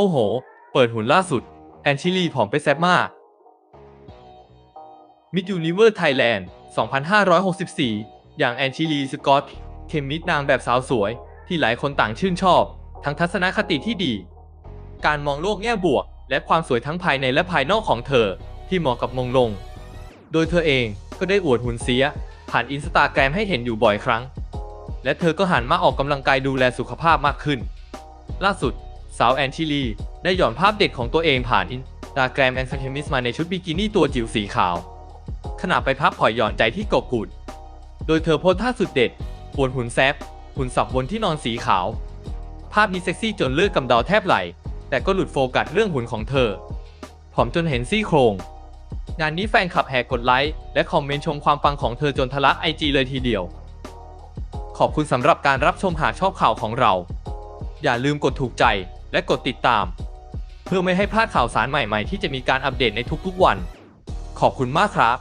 โอ้โห เปิดหุ่นล่าสุด แอนชิลีผอมไปแซ่บมากมิ s ยูนิเวอร์ไทยแลนด์ 2564 อย่างแอนชิลีสกอตเคมิดนางแบบสาวสวย ที่หลายคนต่างชื่นชอบ ทั้งทัศนคติที่ดี การมองโลกแง่บวก และความสวยทั้งภายในและภายนอกของเธอ ที่เหมาะกับมงลง โดยเธอเองก็ได้อวดหุ่นเสีย ผ่านอินสตาแกรมให้เห็นอยู่บ่อยครั้ง และเธอก็หันมาออกกำลังกายดูแลสุขภาพมากขึ้น ล่าสุด สาวแอนชิลี ได้หย่อนภาพเด็กของตัวเองผ่านอินสตาแกรมแอนสเคมิสมาในชุดบิกินี่ตัวจิ๋วสีขาว ขณะไปพักผ่อนหย่อนใจที่กาะกูดโดยเธอโพสท่าสุดเด็ดบนหุ่นแซบหุ่นสับบนที่นอนสีขาว ภาพนี้เซ็กซี่จนเลือดกำเดาแทบไหล แต่ก็หลุดโฟกัสเรื่องหุ่นของเธอผอมจนเห็นซี่โครงงานนี้แฟนคลับแห่กดไลค์และคอมเมนต์ชมความปังของเธอจนทะลักไอจีเลยทีเดียว ขอบคุณสำหรับการรับชมหากชอบข่าวของเรา อย่าลืมกดถูกใจ และกดติดตาม เพื่อไม่ให้พลาดข่าวสารใหม่ๆ ที่จะมีการอัปเดตในทุกๆวัน ขอบคุณมากครับ